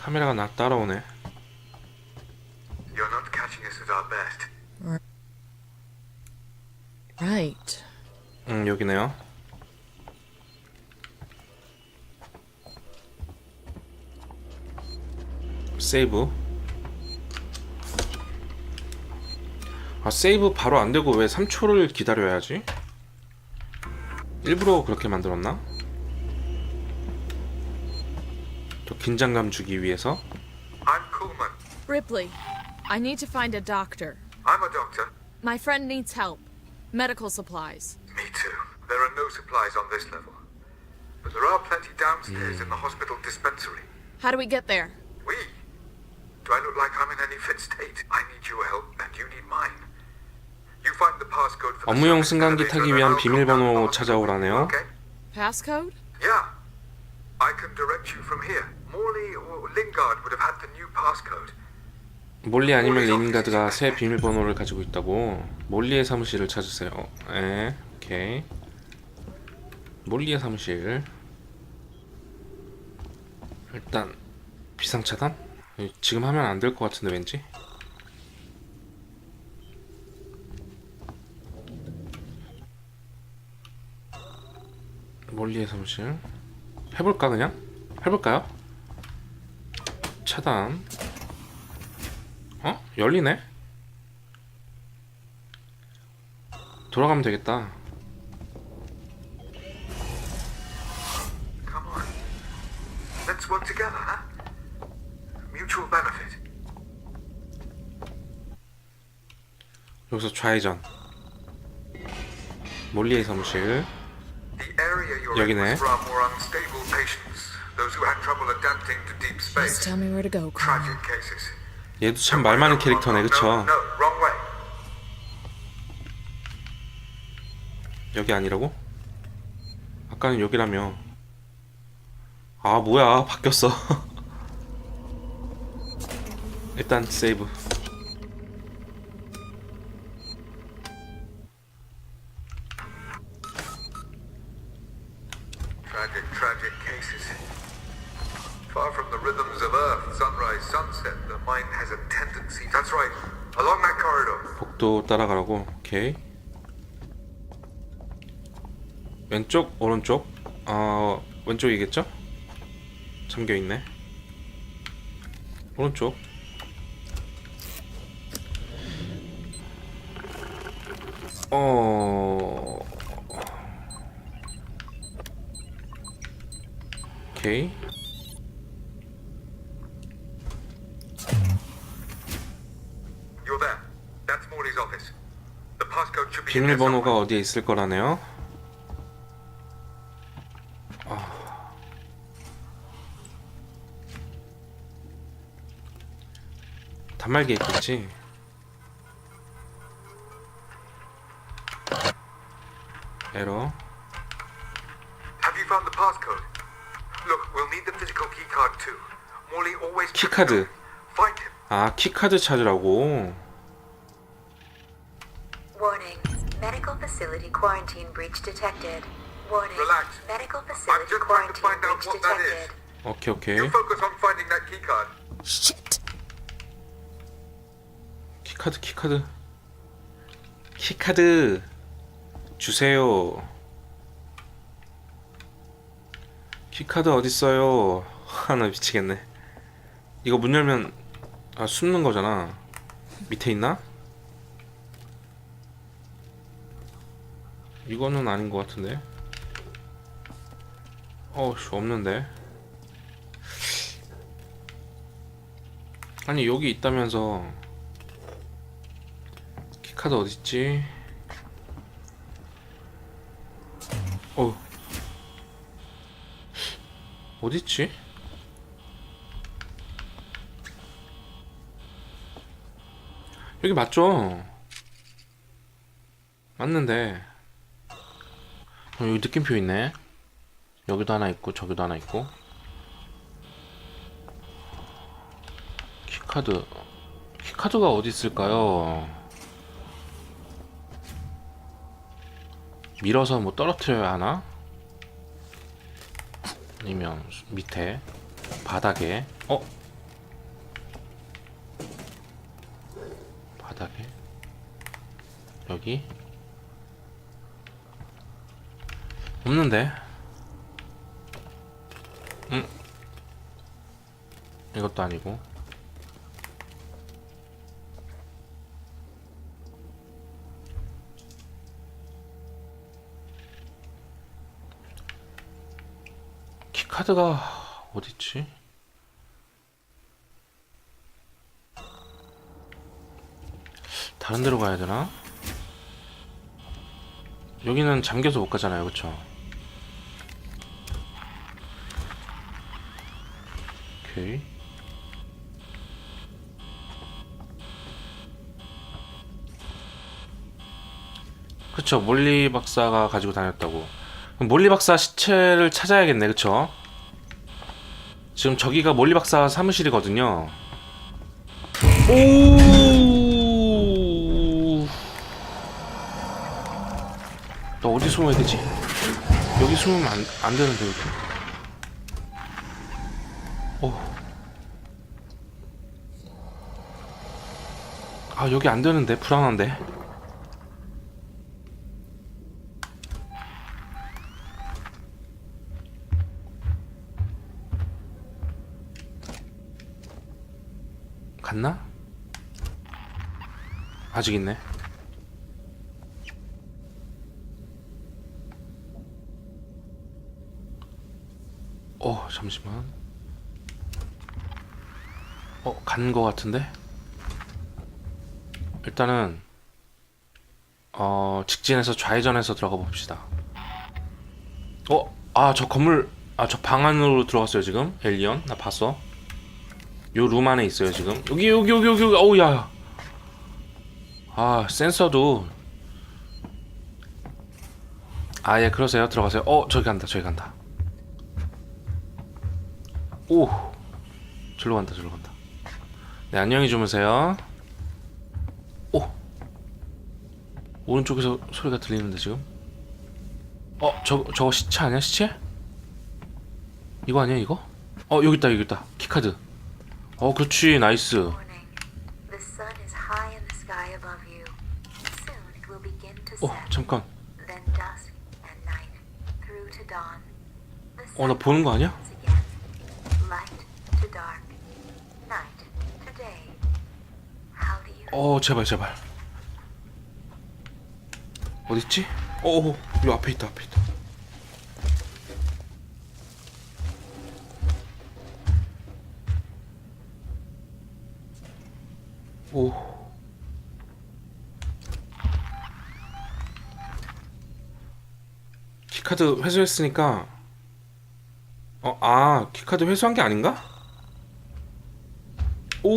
카메라가 나 따라오네. You're not catching us at our best. Right. 음 여기네요. 세이브. 아 세이브 바로 안 되고 왜 3초를 기다려야지? 일부러 그렇게 만들었나? 긴장감 주기 위해서? I'm Kuhlman. Ripley, I need to find a doctor. I'm a doctor. My friend needs help. Medical supplies. Me too. There are no supplies on this level. But there are plenty downstairs in the hospital dispensary. How do we get there? We? Do I look like I'm in any fit state? I need your help, and you need mine. You find the passcode for the 업무용 service 승강기 elevator, 타기 and 위한 I'll come down to the 비밀번호 hospital. 찾아오라네요. Okay? Passcode? Yeah. I can direct you from here. Morley or Lingard would have had the new passcode. 몰리 아니면 레닌가드가 새 비밀번호를 가지고 있다고 몰리의 사무실을 찾으세요 에 오케이 몰리의 사무실 일단 비상차단? 지금 하면 안 될 것 같은데 왠지 몰리의 사무실 해볼까 그냥? 해볼까요? 차단 어? 열리네? 돌아가면 되겠다. 여기서 좌회전. 몰리의 사무실. 여기네. Those who had trouble adapting to deep Just space. tell me where to go, Tragic Carl. cases. 얘도 참 말 많은 캐릭터네, 그쵸? No, no, wrong way. 여기 아니라고? 아까는 여기라며. 아, 뭐야. 바뀌었어. 일단 세이브. Tragic, tragic cases. Far from the rhythms of Earth, sunrise, sunset, the mind has a tendency. That's right. Along that corridor. 복도 따라가라고. 오케이. 왼쪽, 오른쪽. 어, 왼쪽이겠죠? 잠겨 있네. 오른쪽. 어. 오케이. You're there. That's Morley's office. The passcode should be in there 비밀번호가. 어디에 있을 거라네요. 아. 단말기에 있겠지. 에러. 키카드. 아 키카드 찾으라고. Facility quarantine breach detected. Warning. Relax. Medical I'm facility just trying to quarantine find out breach what that is. detected. 오케이 오케이. You focus on finding that keycard. Shit. 키카드 키카드. 키카드 주세요. 키카드 어딨어요? 하나 미치겠네. 이거 문 열면 아 숨는 거잖아. 밑에 있나? 이거는 아닌 것 같은데. 어우 씨, 없는데. 아니 여기 있다면서 키카드 어딨지? 어 어딨지? 여기 맞죠? 맞는데 어, 어, 여기 느낌표 있네. 여기도 하나 있고 저기도 하나 있고. 키카드. 키카드가 어디 있을까요? 밀어서 뭐 떨어뜨려야 하나? 아니면 밑에? 바닥에? 어? 바닥에? 여기? 없는데 음 이것도 아니고 키카드가 어딨지? 다른 데로 가야 되나? 여기는 잠겨서 못 가잖아요, 그쵸? 오케이. 그쵸, 몰리 박사가 가지고 다녔다고. 몰리 박사 시체를 찾아야겠네, 그쵸? 지금 저기가 몰리 박사 사무실이거든요. 오! 나 어디 숨어야 되지? 여기 숨으면 안, 안 되는데. 오. 아, 여기 안 되는데, 불안한데. 갔나? 아직 있네. 어, 잠시만. 어, 간 거 같은데? 일단은 어, 직진해서 좌회전해서 들어가 봅시다. 어, 아, 저 건물 아, 저 방 안으로 들어갔어요, 지금. 엘리언. 나 봤어. 요 룸 안에 있어요, 지금. 여기 여기 여기 여기. 어우, 야. 아, 센서도 아, 예, 그러세요. 들어가세요. 어, 저기 간다. 저기 간다. 오. 절로 간다. 절로 간다. 네, 안녕히 주무세요. 오. 오른쪽에서 소리가 들리는데 지금. 어, 저 저거 시체 아니야? 시체? 이거 아니야, 이거? 어, 여기 있다. 여기 있다. 키카드. 어, 그렇지. 나이스. 어. 잠깐. 어, 나 보는 거 아니야? 어, 제발 제발. 어디 있지? 어, 어, 요 앞에 있다. 앞에 있다. 오. 키카드 회수했으니까 어, 아, 키카드 회수한 게 아닌가? 오.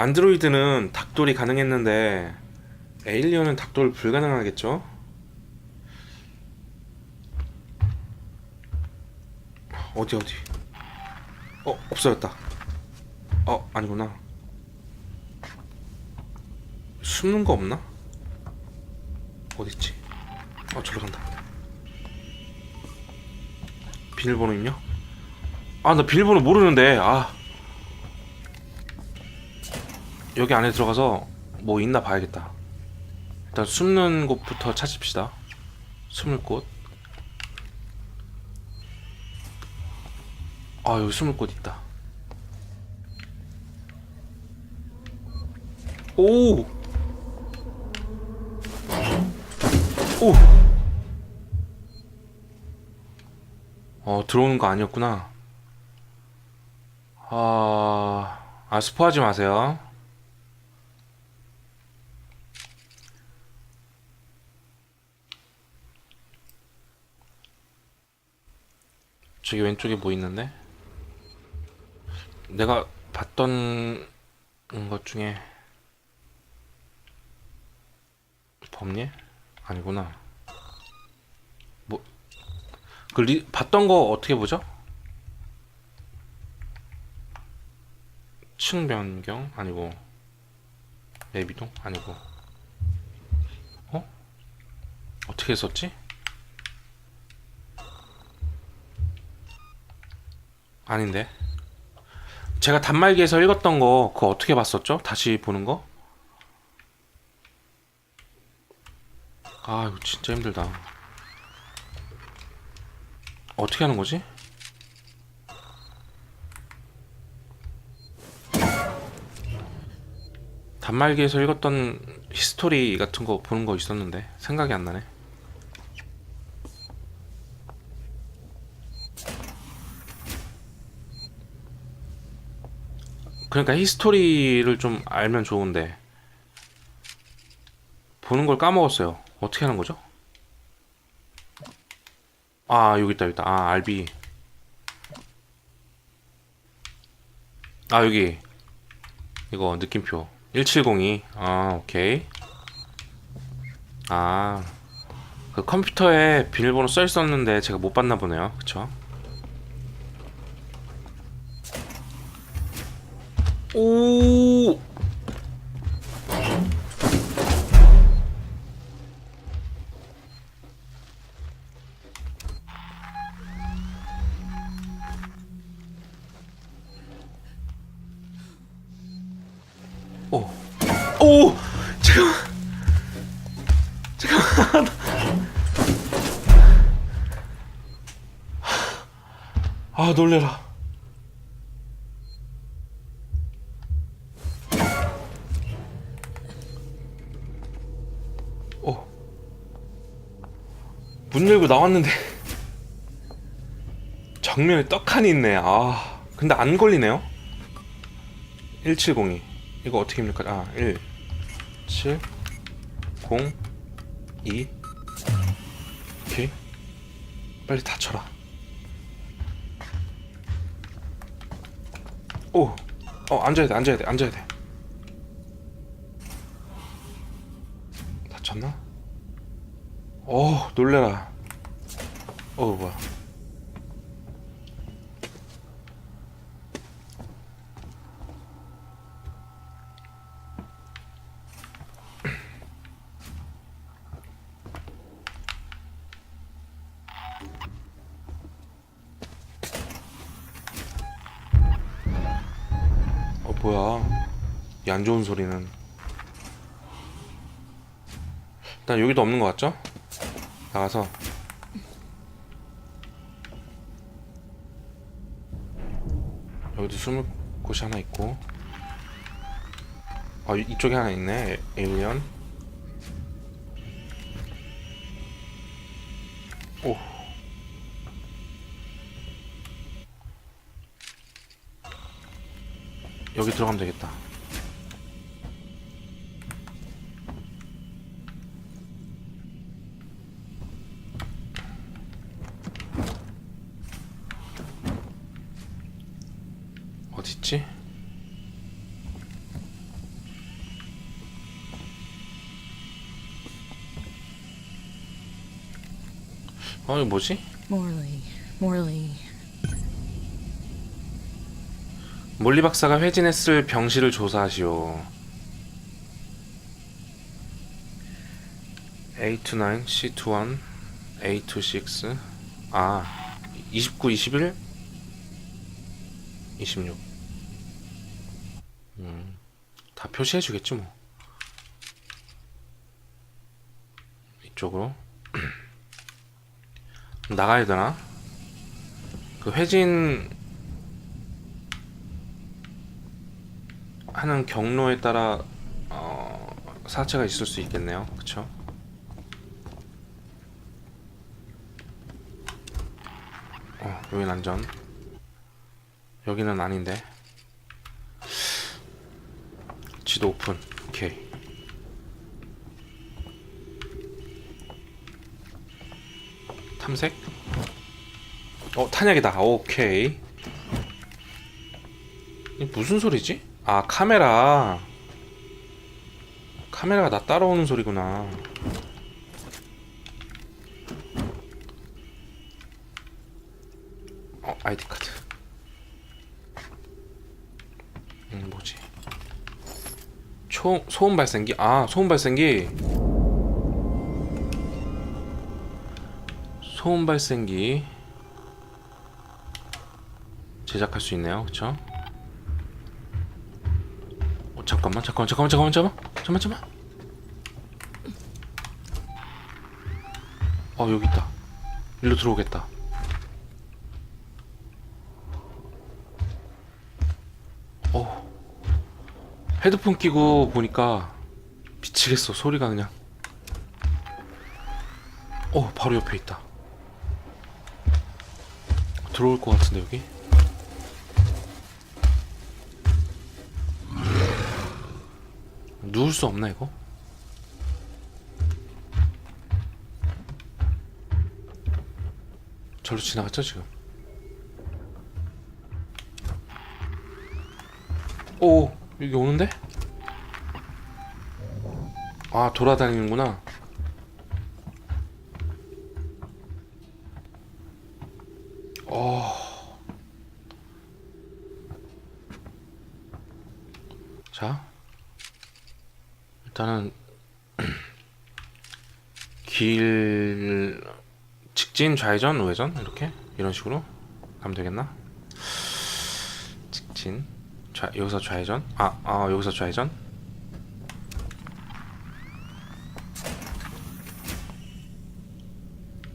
안드로이드는 닭돌이 가능했는데 에일리언은 닭돌 불가능하겠죠? 어디 어디? 어 없어졌다. 어 아니구나. 숨는 거 없나? 어디 있지? 어 저로 간다. 비밀번호 입력? 아나 비밀번호 모르는데 아. 여기 안에 들어가서 뭐 있나 봐야겠다. 일단 숨는 곳부터 찾읍시다. 숨을 곳. 아 여기 숨을 곳 있다. 오. 오. 어 들어오는 거 아니었구나. 아, 아 스포하지 마세요. 저기 왼쪽에 뭐 있는데? 내가 봤던 것 중에 범례? 아니구나. 뭐, 그 리, 봤던 거 어떻게 보죠? 층 변경? 아니고 맵 이동? 아니고 어? 어떻게 했었지? 아닌데. 제가 단말기에서 읽었던 거 그거 어떻게 봤었죠? 다시 보는 거? 아 이거 진짜 힘들다. 어떻게 하는 거지? 단말기에서 읽었던 히스토리 같은 거 보는 거 있었는데 생각이 안 나네. 그러니까 히스토리를 좀 알면 좋은데 보는 걸 까먹었어요. 어떻게 하는 거죠? 아 여기 있다 여기 있다. 아 알비. 아 여기 이거 느낌표 1702. 아 오케이. 아 그 컴퓨터에 비밀번호 써 있었는데 제가 못 봤나 보네요. 그쵸? 오. 오. 나왔는데 정면에 떡하니 있네. 아, 근데 안 걸리네요. 1702. 이거 어떻게 입니까? 아, 1 7 0 2 오케이. 빨리 닫혀라. 오. 어, 앉아야 돼. 앉아야 돼. 앉아야 돼. 다쳤나? 어 놀래라 어 뭐야. 어 뭐야. 이 안 좋은 소리는. 일단 여기도 없는 것 같죠? 나가서 여기도 숨을 곳이 하나 있고. 아 이- 이쪽에 하나 있네. 에- 에일리언. 오. 여기 들어가면 되겠다 어딨지? 어 이거 뭐지? Morley. Morley. 몰리 박사가 회진했을 병실을 조사하시오. A29, C21, A26. 아, 29, 21, 26. 음, 다 표시해 주겠지 뭐. 이쪽으로 나가야 되나? 그 회진 하는 경로에 따라 어, 사체가 있을 수 있겠네요. 그쵸? 어, 여긴 안전. 여기는 아닌데. 지도 오픈. 오케이. 탐색? 어, 탄약이다. 오케이. 이 무슨 소리지? 아 카메라 카메라가 나 따라오는 소리구나 어 아이디 카드 음 뭐지 초 소음 발생기 아 소음 발생기 소음 발생기 제작할 수 있네요. 그쵸? 어, 잠깐만, 잠깐만, 잠깐만, 잠깐만, 잠깐만, 잠깐만, 잠깐만. 어, 여기 있다. 일로 들어오겠다. 어. 헤드폰 끼고 보니까 미치겠어. 소리가 그냥. 어, 바로 옆에 있다. 들어올 것 같은데 여기? 누울 수 없나 이거? 절로 지나갔죠 지금? 오 여기 오는데? 아 돌아다니는구나 자 일단은 길 직진 좌회전 우회전 이렇게 이런 식으로 가면 되겠나? 직진 좌 여기서 좌회전? 아, 아 여기서 좌회전?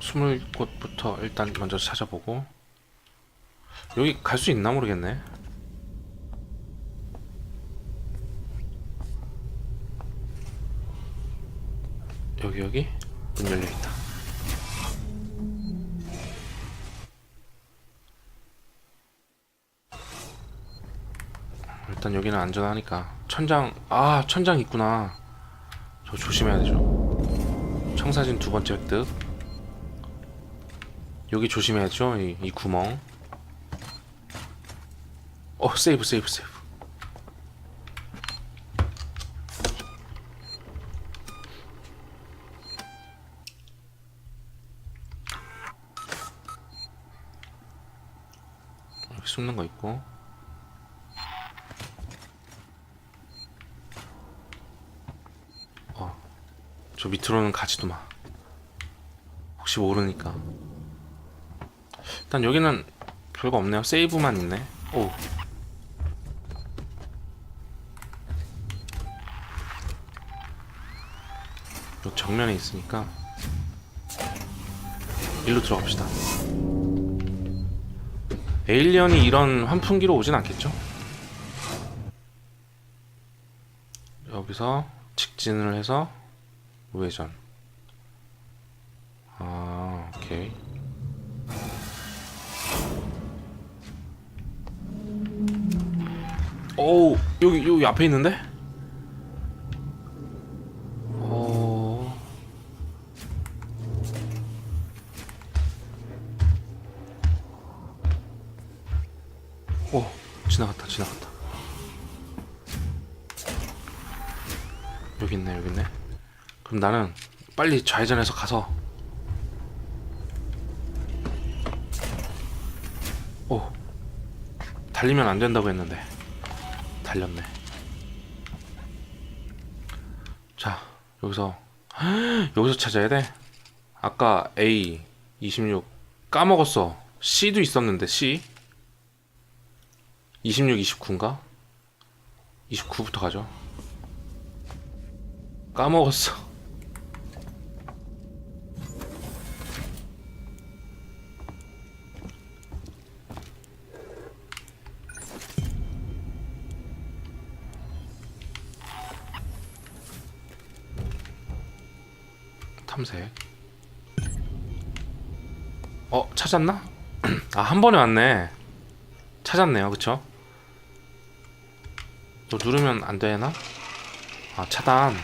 숨을 곳부터 일단 먼저 찾아보고. 여기 갈 수 있나 모르겠네. 여기 여기? 문 열려. 일단 여기는 안전하니까 천장 아 천장 있구나. 저 조심해야 되죠. 청사진 두 번째 획득. 여기 조심해야죠. 이, 이 구멍. 어 세이브 세이브 세이브. 숨는 거 있고 저 밑으로는 가지도 마. 혹시 모르니까. 일단 여기는 별거 없네요. 세이브만 있네. 오. 요 정면에 있으니까 일로 들어갑시다. 에일리언이 이런 환풍기로 오진 않겠죠? 여기서 직진을 해서 우회전. 아, 오케이. 오우, 여기, 여기 앞에 있는데? 나는 빨리 좌회전해서 가서 오 달리면 안 된다고 했는데 달렸네 자 여기서 여기서 찾아야 돼 아까 A 26 까먹었어 C도 있었는데 C 26, 29인가? 29부터 가죠. 까먹었어. 탐색. 어, 찾았나? 아, 한 번에 왔네. 찾았네요, 그쵸? 너 누르면 안 되나? 아 차단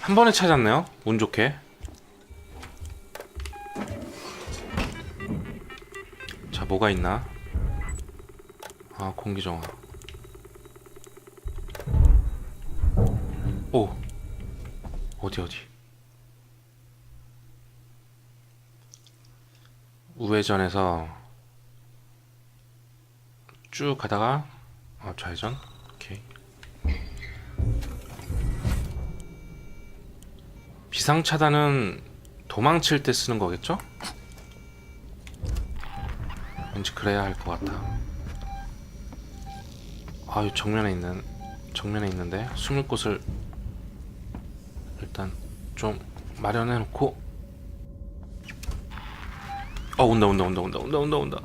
한 번에 찾았네요 운 좋게 자 뭐가 있나 아 공기정화 오 어디 어디 우회전해서 쭉 가다가 어, 좌회전 오케이 비상 차단은 도망칠 때 쓰는 거겠죠? 왠지 그래야 할 것 같다. 아유 정면에 있는 정면에 있는데 숨을 곳을 좀 마련해 놓고. 어 온다 온다 온다 온다 온다 온다 온다.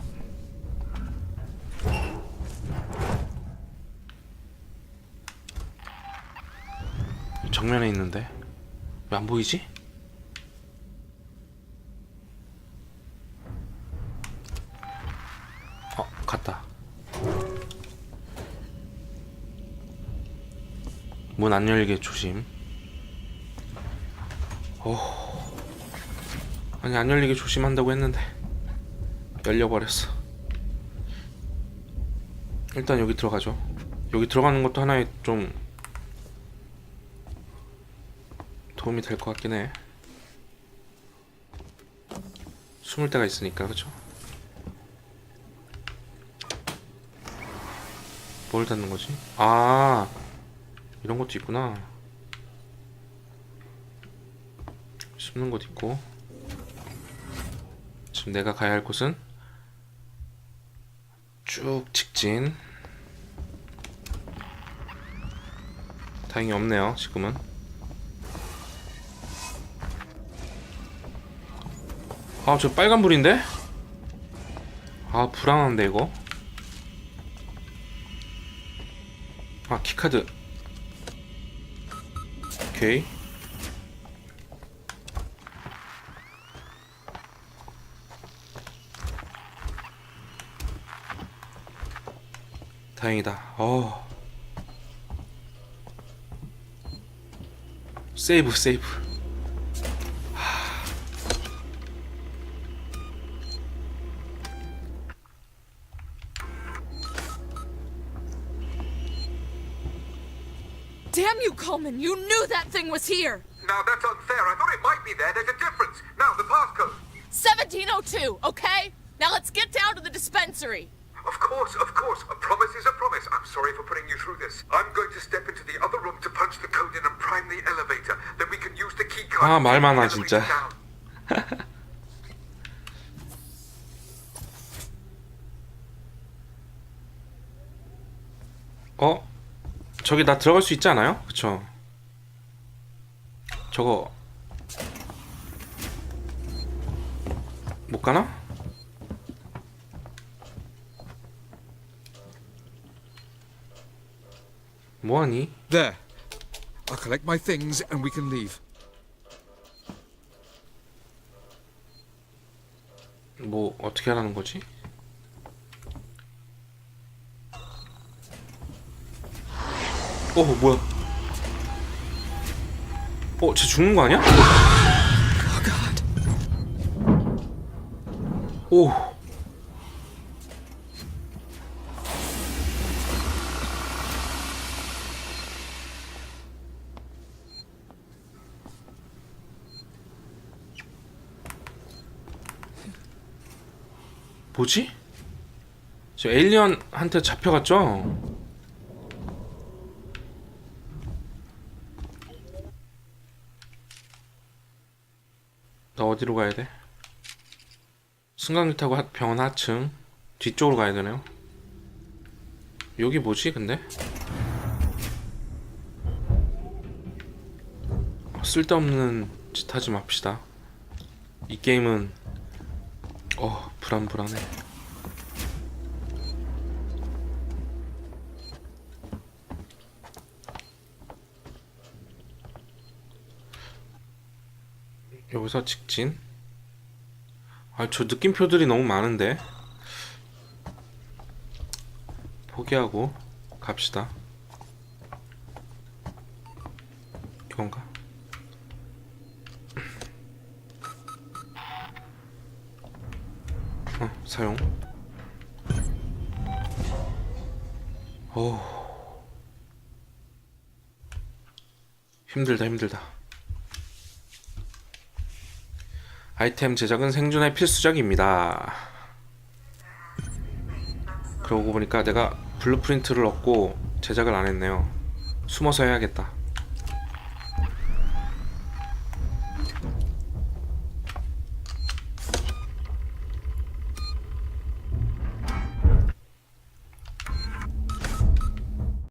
정면에 있는데? 왜 안 보이지? 어 갔다. 문 안 열게 조심 오 아니 안 열리게 조심한다고 했는데 열려버렸어. 일단 여기 들어가죠. 여기 들어가는 것도 하나의 좀 도움이 될 것 같긴 해. 숨을 데가 있으니까 그쵸? 뭘 닫는 거지? 아 이런 것도 있구나 숨는 곳 있고. 지금 내가 가야 할 곳은 쭉 직진. 다행히 없네요 지금은. 아 저 빨간불인데? 아 불안한데 이거? 아 키카드. 오케이 다행이다 어 세이브 세이브 Damn you, Coleman! You knew that thing was here! Now that's unfair. I thought it might be there. There's a difference. Now the passcode. 1702, okay? Now let's get down to the dispensary. Of course, of course. A promise is a promise. I'm sorry for putting you through this. I'm going to step into the other room to punch the code in and prime the elevator. Then we can use the key card. 아, 말 많아, 진짜. 어? 저기 나 들어갈 수 있지 않아요? 그쵸 저거 못 가나? 뭐하니? There. I'll collect my things and we can leave. 뭐 어떻게 하라는 거지? 어 뭐야? 어, 쟤 죽는 거 아니야? Oh. 오. 뭐지? 저 에일리언한테 잡혀갔죠? 나 어디로 가야 돼? 승강기 타고 하- 병원 하층 뒤쪽으로 가야 되네요. 여기 뭐지 근데? 쓸데없는 짓 하지 맙시다. 이 게임은 어 불안불안해. 여기서 직진. 아, 저 느낌표들이 너무 많은데. 포기하고 갑시다. 이건가? 어, 사용. 오. 힘들다, 힘들다. 아이템 제작은 생존의 필수적입니다. 그러고 보니까 내가 블루프린트를 얻고 제작을 안 했네요. 숨어서 해야겠다.